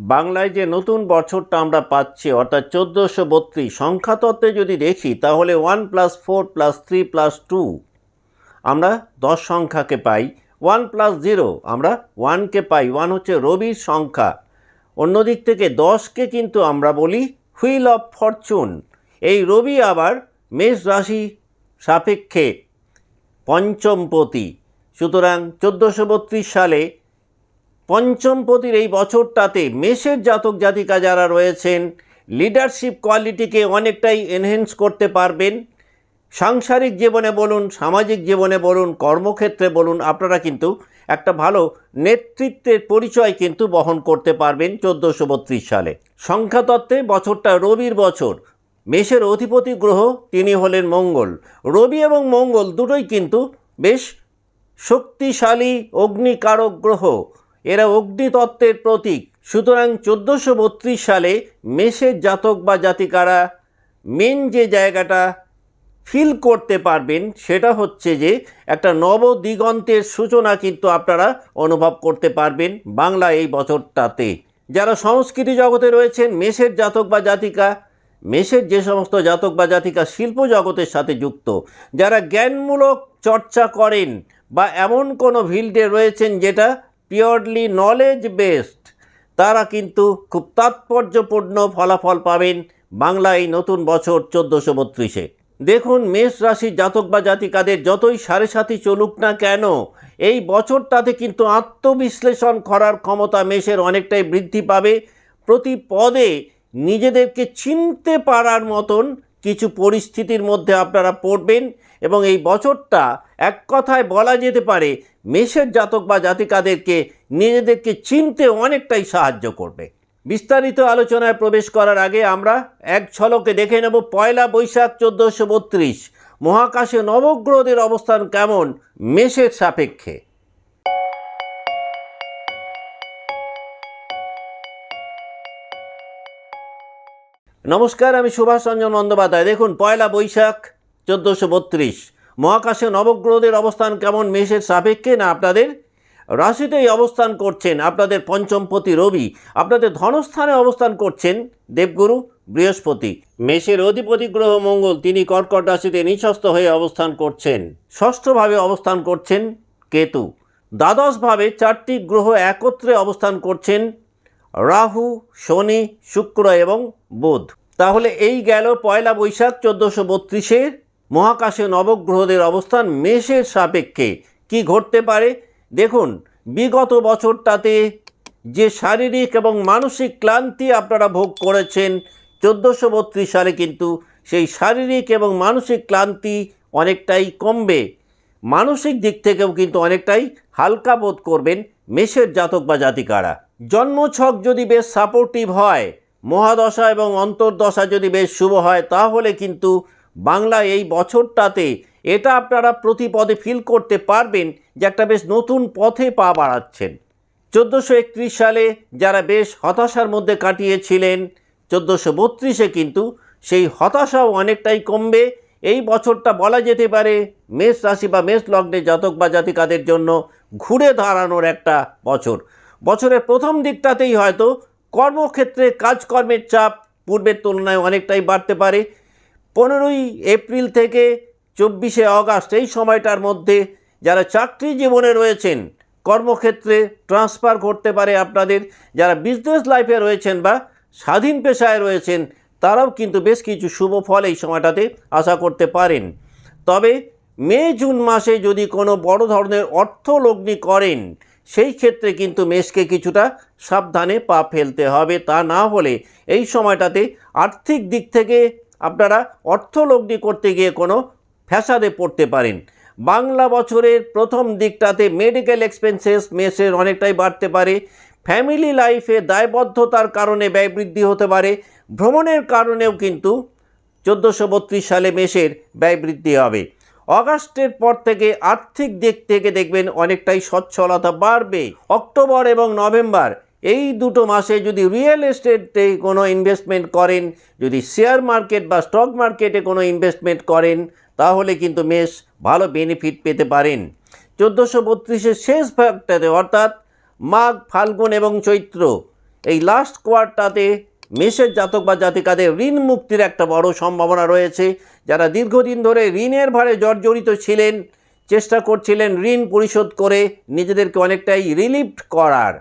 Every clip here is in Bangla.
বাংলায় যে নতুন বছরটা আমরা পাচ্ছি, অর্থাৎ চোদ্দোশো বত্রিশ, সংখ্যাতত্ত্বে যদি দেখি, তাহলে one plus four plus three plus two আমরা দশ সংখ্যাকে পাই, ওয়ান প্লাস জিরো আমরা ওয়ানকে পাই, ওয়ান হচ্ছে রবির সংখ্যা। অন্যদিক থেকে দশকে কিন্তু আমরা বলি হুইল অফ ফরচুন। এই রবি আবার মেষ রাশি সাপেক্ষে পঞ্চমপতি সুতরাং চোদ্দোশো সালে পঞ্চমপতির এই বছরটাতে মেষের জাতক জাতিকা যারা রয়েছেন লিডারশিপ কোয়ালিটিকে অনেকটাই এনহেন্স করতে পারবেন। সাংসারিক জীবনে বলুন, সামাজিক জীবনে বলুন, কর্মক্ষেত্রে বলুন, আপনারা কিন্তু একটা ভালো নেতৃত্বের পরিচয় কিন্তু বহন করতে পারবেন চোদ্দোশো বত্রিশ সালে। সংখ্যাতত্ত্বে বছরটা রবির বছর। মেষের অধিপতি গ্রহ তিনি হলেন মঙ্গল। রবি এবং মঙ্গল দুটোই কিন্তু বেশ শক্তিশালী অগ্নিকারক গ্রহ। এরা অগ্নিতত্ত্বের প্রতীক। সুতরাং চোদ্দোশো বত্রিশ সালে মেষের জাতক বা জাতিকারা মেন যে জায়গাটা ফিল করতে পারবেন, সেটা হচ্ছে যে একটা নব দিগন্তের সূচনা কিন্তু আপনারা অনুভব করতে পারবেন বাংলা এই বছরটাতে। যারা সংস্কৃতি জগতে রয়েছেন, মেষের জাতক বা জাতিকা, মেষের যে সমস্ত জাতক বা জাতিকা শিল্প জগতের সাথে যুক্ত, যারা জ্ঞানমূলক চর্চা করেন বা এমন কোনো ফিল্ডে রয়েছেন যেটা পিওরলি নলেজ বেসড তারা কিন্তু খুব তাৎপর্যপূর্ণ ফলাফল পাবেন বাংলায় নতুন বছর চোদ্দোশো বত্রিশে। দেখুন মেষ রাশির জাতক বা জাতিকাদের যতই সাড়ে সাথী চলুক না কেন, এই বছরটাতে কিন্তু আত্মবিশ্লেষণ করার ক্ষমতা মেষের অনেকটাই বৃদ্ধি পাবে। প্রতি পদে নিজেদেরকে চিনতে পারার মতন কিছু পরিস্থিতির মধ্যে আপনারা পড়বেন। এবং এই বছরটা এক কথায় বলা যেতে পারে মেষের জাতক বা জাতিকাদেরকে নিজেদেরকে চিনতে অনেকটাই সাহায্য করবে। বিস্তারিত আলোচনায় প্রবেশ করার আগে আমরা এক ঝলকে দেখে নেব পয়লা বৈশাখ চোদ্দোশো বত্রিশ, মহাকাশে নবগ্রহদের অবস্থান কেমন মেষের সাপেক্ষে? নমস্কার, আমি সুভাষ রঞ্জন বন্দ্যোপাধ্যায়। দেখুন, পয়লা বৈশাখ চোদ্দোশো বত্রিশ। মহাকাশে নবগ্রহদের অবস্থান কেমন মেষের সাপেক্ষে না আপনাদের? রাশিতেই অবস্থান করছেন আপনাদের পঞ্চমপতি রবি। আপনাদের ধনস্থানে অবস্থান করছেন দেবগুরু বৃহস্পতি। মেষের অধিপতি গ্রহ মঙ্গল, তিনি কর্কট রাশিতে নিঃস্বস্ত হয়ে অবস্থান করছেন। ষষ্ঠভাবে অবস্থান করছেন কেতু। দ্বাদশভাবে চারটি গ্রহ একত্রে অবস্থান করছেন রাহু, শনি, শুক্র এবং বুধ। তাহলে এই গেল পয়লা বৈশাখ চোদ্দোশো বত্রিশে মহাকাশে নবগ্রহদের অবস্থান মেষের সাপেক্ষে কি ঘটতে পারে? দেখুন, বিগত বছরটাতে যে শারীরিক এবং মানসিক ক্লান্তি আপনারা ভোগ করেছেন, চোদ্দোশো বত্রিশ সালে কিন্তু সেই শারীরিক এবং মানসিক ক্লান্তি অনেকটাই কমবে। মানসিক দিক থেকেও কিন্তু অনেকটাই হালকা বোধ করবেন মেষের জাতক বা জাতিকারা। জন্মছক যদি বেশ সাপোর্টিভ হয়, মহাদশা এবং অন্তর্দশা যদি বেশ শুভ হয়, তাহলে কিন্তু বাংলা এই বছরটাতে এটা আপনারা প্রতি পদে ফিল করতে পারবেন যে একটা বেশ নতুন পথে পা বাড়াচ্ছেন। চোদ্দোশো একত্রিশ সালে যারা বেশ হতাশার মধ্যে কাটিয়েছিলেন, চোদ্দোশো বত্রিশে কিন্তু সেই হতাশাও অনেকটাই কমবে। এই বছরটা বলা যেতে পারে মেষ রাশি বা মেষ লগ্নে জাতক বা জাতিকাদের জন্য ঘুরে দাঁড়ানোর একটা বছর। বছরের প্রথম দিকটাতেই হয়তো কর্মক্ষেত্রে কাজকর্মের চাপ পূর্বের তুলনায় অনেকটাই বাড়তে পারে। পনেরোই এপ্রিল থেকে চব্বিশে অগাস্ট, এই সময়টার মধ্যে যারা চাকরি জীবনে রয়েছেন, কর্মক্ষেত্রে ট্রান্সফার করতে পারে আপনাদের, যারা বিজনেস লাইফে রয়েছেন বা স্বাধীন পেশায় রয়েছেন, তারাও কিন্তু বেশ কিছু শুভ ফল এই সময়টাতে আশা করতে পারেন। তবে মে, জুন মাসে যদি কোনো বড় ধরনের অর্থ লগ্নি করেন, সেই ক্ষেত্রে কিন্তু মেষকে কিছুটা সাবধানে পা ফেলতে হবে। তা না হলে এই সময়টাতে আর্থিক দিক থেকে আপনারা অর্থ লগ্নি করতে গিয়ে কোনো ফ্যাসাদে পড়তে পারেন। বাংলা বছরের প্রথম দিকটাতে মেডিকেল এক্সপেন্সেস মেসের অনেকটাই বাড়তে পারে। ফ্যামিলি লাইফে দায়বদ্ধতার কারণে ব্যয় বৃদ্ধি হতে পারে। ভ্রমণের কারণেও কিন্তু চোদ্দোশো বত্রিশ সালে মেষের ব্যয় বৃদ্ধি হবে। অগাস্টের পর থেকে আর্থিক দিক থেকে দেখবেন অনেকটাই সচ্ছলতা বাড়বে। অক্টোবর এবং নভেম্বর এই দুটো মাসে যদি রিয়েল এস্টেটে কোনো ইনভেস্টমেন্ট করেন, যদি শেয়ার মার্কেট বা স্টক মার্কেটে কোনো ইনভেস্টমেন্ট করেন, তাহলে কিন্তু মেষ ভালো বেনিফিট পেতে পারেন। চোদ্দোশো বত্রিশের শেষ ভাগটাতে অর্থাৎ মাঘ, ফাল্গুন এবং চৈত্র, এই লাস্ট কোয়ার্টাতে মেষের জাতক বা জাতিকাদের ঋণ মুক্তির একটা বড় সম্ভাবনা রয়েছে। যারা দীর্ঘদিন ধরে ঋণের ভারে জর্জরিত ছিলেন, চেষ্টা করছিলেন ঋণ পরিশোধ করে, নিজেদেরকে অনেকটাই রিলিফ করার।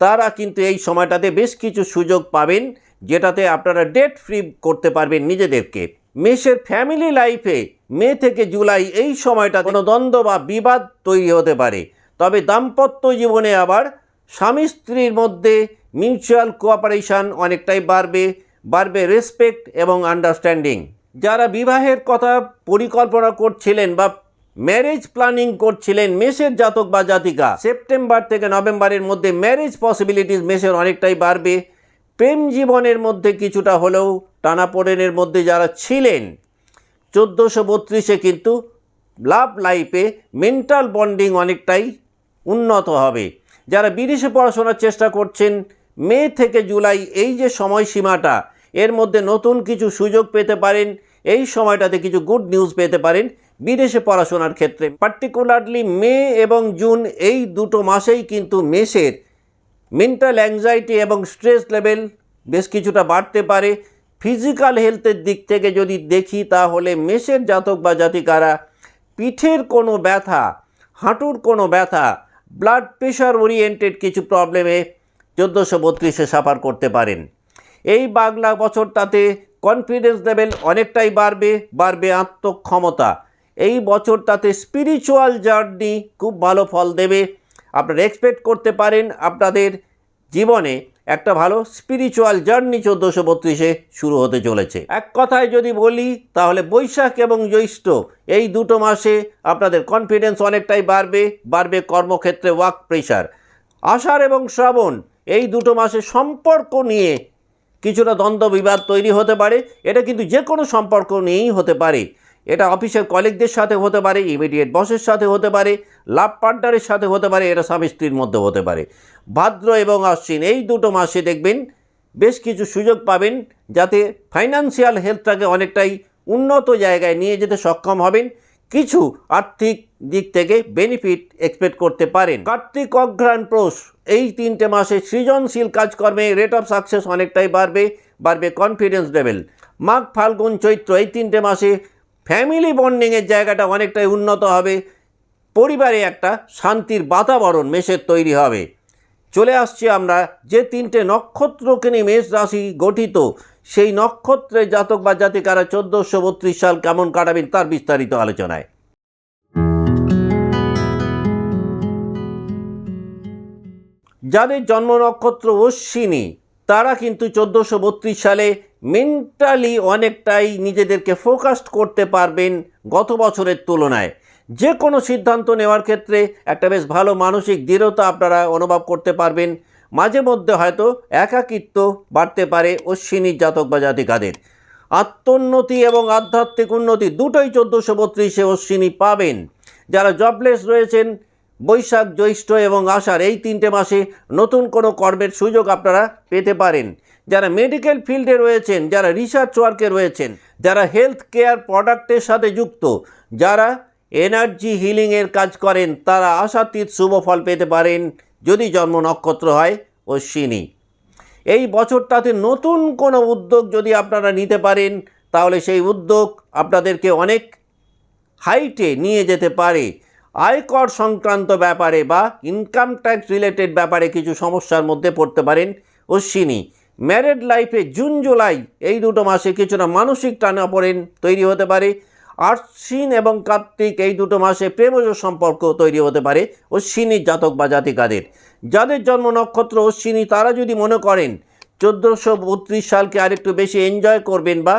তারা কিন্তু এই সময়টাতে বেশ কিছু সুযোগ পাবেন, যেটাতে আপনারা ডেট ফ্রি করতে পারবেন নিজেদেরকে। মেষের ফ্যামিলি লাইফে মে থেকে জুলাই এই সময়টা কোনো দ্বন্দ্ব বা বিবাদ তৈরি হতে পারে। তবে দাম্পত্য জীবনে আবার স্বামী স্ত্রীর মধ্যে মিউচুয়াল কোঅপারেশন অনেকটাই বাড়বে বাড়বে রেসপেক্ট এবং আন্ডারস্ট্যান্ডিং যারা বিবাহের কথা পরিকল্পনা করছিলেন বা ম্যারেজ প্ল্যানিং করছিলেন মেষের জাতক বা জাতিকা। সেপ্টেম্বর থেকে নভেম্বরের মধ্যে ম্যারেজ পসিবিলিটিস মেষের অনেকটাই বাড়বে। প্রেম জীবনের মধ্যে কিছুটা হলেও টানাপোড়েনের মধ্যে যারা ছিলেন, চোদ্দোশো বত্রিশে কিন্তু লাভ লাইফে মেন্টাল বন্ডিং অনেকটাই উন্নত হবে। যারা বিদেশে পড়াশোনার চেষ্টা করছেন, মে থেকে জুলাই এই যে সময়সীমাটা, এর মধ্যে নতুন কিছু সুযোগ পেতে পারেন, এই সময়টাতে কিছু গুড নিউজ পেতে পারেন। বিদেশে পড়াশোনার ক্ষেত্রে পার্টিকুলারলি মে এবং জুন, এই দুটো মাসেই কিন্তু মেষের মেন্টাল অ্যাংজাইটি এবং স্ট্রেস লেভেল বেশ কিছুটা বাড়তে পারে। ফিজিক্যাল হেলথের দিক থেকে যদি দেখি, তাহলে মেষের জাতক বা জাতিকারা পিঠের কোনো ব্যথা, হাঁটুর কোনো ব্যথা ব্লাড প্রেশার ওরিয়েন্টেড কিছু প্রবলেমে চোদ্দোশো বত্রিশে সাফার করতে পারেন। এই বাংলা বছরটাতে কনফিডেন্স লেভেল অনেকটাই বাড়বে বাড়বে আত্মক্ষমতা। এই বছরটাতে স্পিরিচুয়াল জার্নি খুব ভালো ফল দেবে। আপনারা এক্সপেক্ট করতে পারেন আপনাদের জীবনে একটা ভালো স্পিরিচুয়াল জার্নি চোদ্দোশো বত্রিশে শুরু হতে চলেছে। এক কথায় যদি বলি, তাহলে বৈশাখ এবং জ্যৈষ্ঠ এই দুটো মাসে আপনাদের কনফিডেন্স অনেকটাই বাড়বে বাড়বে কর্মক্ষেত্রে ওয়ার্ক প্রেশার আষাঢ় এবং শ্রাবণ এই দুটো মাসে সম্পর্ক নিয়ে কিছুটা দ্বন্দ্ব বিবাদ তৈরি হতে পারে। এটা কিন্তু যে কোনো সম্পর্ক নিয়েই হতে পারে। এটা অফিসের কলিগদের সাথে হতে পারে ইমিডিয়েট বসের সাথে হতে পারে লাভ পার্টনারের সাথে হতে পারে, এটা স্বামী স্ত্রীর মধ্যে হতে পারে। ভাদ্র এবং আশ্বিন, এই দুটো মাসে দেখবেন বেশ কিছু সুযোগ পাবেন যাতে ফাইন্যান্সিয়াল হেলথটাকে অনেকটাই উন্নত জায়গায় নিয়ে যেতে সক্ষম হবেন। কিছু আর্থিক দিক থেকে বেনিফিট এক্সপেক্ট করতে পারেন। কার্তিক অঘ্রাণ প্রোষ এই তিনটে মাসে সৃজনশীল কাজকর্মে রেট অফ সাকসেস অনেকটাই বাড়বে বাড়বে কনফিডেন্স লেভেল মাঘ ফাল্গুন চৈত্র, এই তিনটে মাসে ফ্যামিলি বন্ডিংয়ের জায়গাটা অনেকটাই উন্নত হবে। পরিবারে একটা শান্তির বাতাবরণ মেষের তৈরি হবে। চলে আসছি আমরা যে তিনটে নক্ষত্রকে নিয়ে মেষ রাশি গঠিত। সেই নক্ষত্রের জাতক বা জাতিকারা চোদ্দোশো বত্রিশ সাল কেমন কাটাবেন তার বিস্তারিত আলোচনায়। যাদের জন্ম নক্ষত্র অশ্বিনী, তারা কিন্তু চোদ্দোশো সালে মেন্টালি অনেকটাই নিজেদেরকে ফোকাসড করতে পারবেন গত বছরের তুলনায়। যে কোনো সিদ্ধান্ত নেওয়ার ক্ষেত্রে একটা বেশ ভালো মানসিক দৃঢ়তা আপনারা অনুভব করতে পারবেন। মাঝে মধ্যে হয়তো একাকিত্ব বাড়তে পারে অশ্বিনী জাতক বা জাতিকাদের। আত্মোন্নতি এবং আধ্যাত্মিক উন্নতি দুটোই চোদ্দোশো বত্রিশে অশ্বিনী পাবেন। যারা জবলেস রয়েছেন, বৈশাখ, জ্যৈষ্ঠ এবং আষাঢ় এই তিনটে মাসে নতুন কোনো কর্মের সুযোগ আপনারা পেতে পারেন। যারা মেডিকেল ফিল্ডে রয়েছেন, যারা রিসার্চ ওয়ার্কে রয়েছেন, যারা হেলথ কেয়ার প্রোডাক্টের সাথে যুক্ত, যারা এনার্জি হিলিংয়ের কাজ করেন, তারা আশাতীত শুভ ফল পেতে পারেন, যদি জন্ম নক্ষত্র হয়, অশ্বিনী। এই বছরটাতে নতুন কোনো উদ্যোগ যদি আপনারা নিতে পারেন, তাহলে সেই উদ্যোগ আপনাদেরকে অনেক হাইটে নিয়ে যেতে পারে। আয়কর সংক্রান্ত ব্যাপারে বা ইনকাম ট্যাক্স রিলেটেড ব্যাপারে কিছু সমস্যার মধ্যে পড়তে পারেন অশ্বিনী। ম্যারেড লাইফে জুন জুলাই এই দুটো মাসে কিছুটা মানসিক টানাপোড়েন তৈরি হতে পারে। আশ্বিন এবং কার্তিক এই দুটো মাসে প্রেমজ সম্পর্ক তৈরি হতে পারে অশ্বিনী জাতক বা জাতিকাদের। যাদের জন্ম নক্ষত্র অশ্বিনী, তারা যদি মনে করেন চোদ্দোশো বত্রিশ সালকে আরেকটু বেশি এনজয় করবেন বা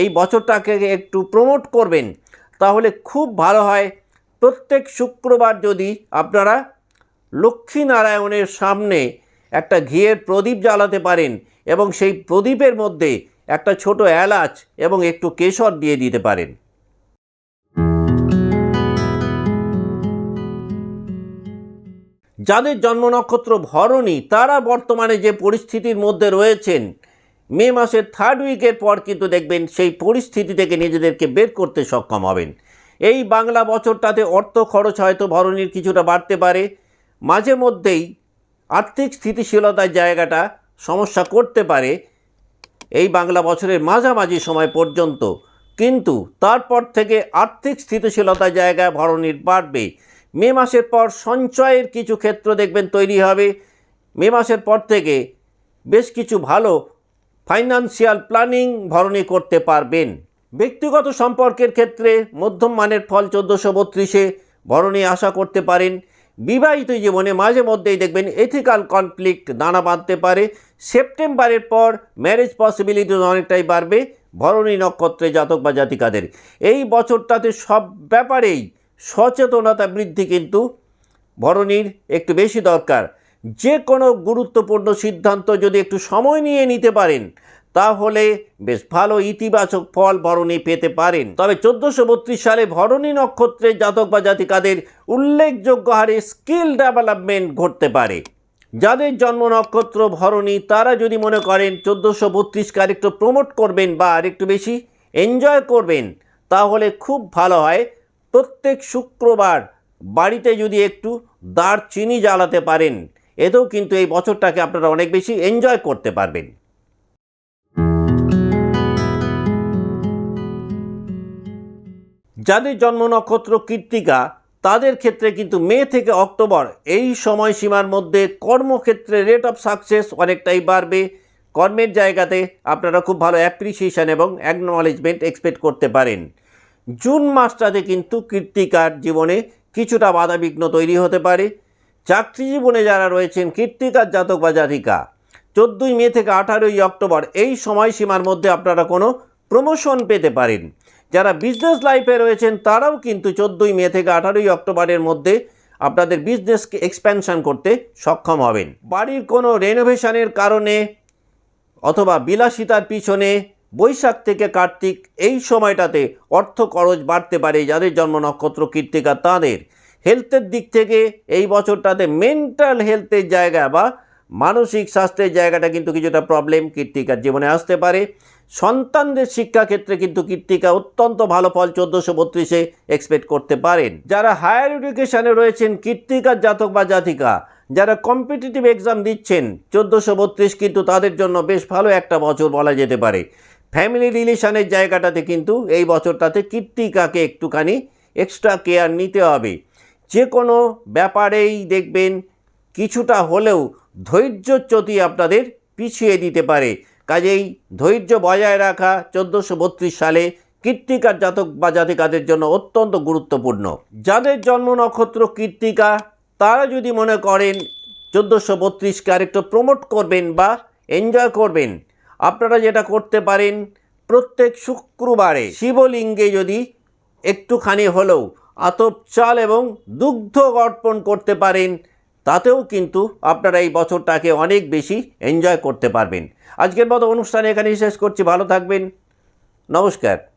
এই বছরটাকে একটু প্রমোট করবেন, তাহলে খুব ভালো হয়। প্রত্যেক শুক্রবার যদি আপনারা লক্ষ্মীনারায়ণের সামনে একটা ঘিয়ের প্রদীপ জ্বালাতে পারেন এবং সেই প্রদীপের মধ্যে একটা ছোট এলাচ এবং একটু কেশর দিয়ে দিতে পারেন। যাদের জন্ম নক্ষত্র ভরণী, তারা বর্তমানে যে পরিস্থিতির মধ্যে রয়েছেন, মে মাসের থার্ড উইকের পর কিন্তু দেখবেন সেই পরিস্থিতি থেকে নিজেদেরকে বের করতে সক্ষম হবেন। এই বাংলা বছরটাতে অর্থ খরচ হয়তো ভরণীর কিছুটা বাড়তে পারে। মাঝে মধ্যেই আর্থিক স্থিতিশীলতার জায়গাটা সমস্যা করতে পারে এই বাংলা বছরের মাঝামাঝি সময় পর্যন্ত। কিন্তু তারপর থেকে আর্থিক স্থিতিশীলতার জায়গায় ভরণীর বাড়বে। মে মাসের পর সঞ্চয়ের কিছু ক্ষেত্র দেখবেন তৈরি হবে। মে মাসের পর থেকে বেশ কিছু ভালো ফাইনান্সিয়াল প্ল্যানিং ভরণী করতে পারবেন। ব্যক্তিগত সম্পর্কের ক্ষেত্রে মধ্যম মানের ফল চোদ্দোশো বত্রিশে ভরণী আশা করতে পারেন। বিবাহিত জীবনে মাঝে মধ্যেই দেখবেন এথিক্যাল কনফ্লিক্ট দানা বাঁধতে পারে। সেপ্টেম্বরের পর ম্যারেজ পসিবিলিটি অনেকটাই বাড়বে ভরণী নক্ষত্রে জাতক বা জাতিকাদের। এই বছরটাতে সব ব্যাপারেই সচেতনতা বৃদ্ধি কিন্তু ভরণীর একটু বেশি দরকার। যে কোনো গুরুত্বপূর্ণ সিদ্ধান্ত যদি একটু সময় নিয়ে নিতে পারেন তাহলে বেশ ভালো ইতিবাচক ফল ভরণী পেতে পারেন। তবে চোদ্দোশো বত্রিশ সালে ভরণী নক্ষত্রের জাতক বা জাতিকাদের উল্লেখযোগ্য হারে স্কিল ডেভেলপমেন্ট ঘটতে পারে। যাদের জন্ম নক্ষত্র ভরণী, তারা যদি মনে করেন চোদ্দোশো বত্রিশকে আরেকটু প্রমোট করবেন বা আরেকটু বেশি এনজয় করবেন, তাহলে খুব ভালো হয়। প্রত্যেক শুক্রবার বাড়িতে যদি একটু দাঁড় চিনি জ্বালাতে পারেন, এতেও কিন্তু এই বছরটাকে আপনারা অনেক বেশি এনজয় করতে পারবেন। যাদের জন্ম নক্ষত্র কৃত্তিকা, তাদের ক্ষেত্রে কিন্তু মে থেকে অক্টোবর এই সময়সীমার মধ্যে কর্মক্ষেত্রে রেট অফ সাকসেস অনেকটাই বাড়বে। কর্মের জায়গাতে আপনারা খুব ভালো অ্যাপ্রিসিয়েশন এবং অ্যাকনলেজমেন্ট এক্সপেক্ট করতে পারেন। জুন মাসটাতে কিন্তু কৃত্তিকার জীবনে কিছুটা বাধাবিঘ্ন তৈরি হতে পারে। চাকরি জীবনে যারা রয়েছেন, কৃত্তিকার জাতক বা জাতিকা, চোদ্দোই মে থেকে আঠারোই অক্টোবর এই সময়সীমার মধ্যে আপনারা কোনো প্রমোশন পেতে পারেন। যারা বিজনেস লাইফে রয়েছেন, তারাও কিন্তু চোদ্দোই মে থেকে আঠারোই অক্টোবরের মধ্যে আপনাদের বিজনেসকে এক্সপ্যানশন করতে সক্ষম হবেন। বাড়ির কোনো রেনোভেশনের কারণে অথবা বিলাসিতার পিছনে বৈশাখ থেকে কার্তিক এই সময়টাতে অর্থ খরচ বাড়তে পারে যাদের জন্ম নক্ষত্র, কৃত্তিকা, তাদের। হেলথের দিক থেকে এই বছরটাতে মেন্টাল হেলথের জায়গা বা মানসিক স্বাস্থ্যের জায়গাটা কিন্তু কিছুটা প্রবলেম কৃত্তিকার জীবনে আসতে পারে। সন্তানদের শিক্ষাক্ষেত্রে কিন্তু কৃত্তিকা অত্যন্ত ভালো ফল চোদ্দোশো বত্রিশে এক্সপেক্ট করতে পারেন। যারা হায়ার এডুকেশনে রয়েছেন কৃত্তিকার জাতক বা জাতিকা, যারা কম্পিটিটিভ এক্সাম দিচ্ছেন, চোদ্দোশো বত্রিশ কিন্তু তাদের জন্য বেশ ভালো একটা বছর বলা যেতে পারে। ফ্যামিলি রিলেশনের জায়গাটাতে কিন্তু এই বছরটাতে কৃত্তিকাকে একটুখানি এক্সট্রা কেয়ার নিতে হবে। যে কোনো ব্যাপারেই দেখবেন, কিছুটা হলেও ধৈর্যচ্যুতি আপনাদের পিছিয়ে দিতে পারে। কাজেই ধৈর্য বজায় রাখা চোদ্দোশো বত্রিশ সালে কৃত্তিকার জাতক বা জাতিকাদের জন্য অত্যন্ত গুরুত্বপূর্ণ। যাদের জন্ম নক্ষত্র কৃত্তিকা তারা যদি মনে করেন চোদ্দোশো বত্রিশকে আরেকটু প্রমোট করবেন বা এনজয় করবেন, আপনারা যেটা করতে পারেন, প্রত্যেক শুক্রবারে শিবলিঙ্গে যদি একটুখানি হলেও আতপ চাল এবং দুগ্ধ অর্পণ করতে পারেন তাতেও কিন্তু আপনারা এই বছরটাকে অনেক বেশি এনজয় করতে পারবেন। আজকের মতো অনুষ্ঠানে এখানেই শেষ করছি। ভালো থাকবেন। নমস্কার।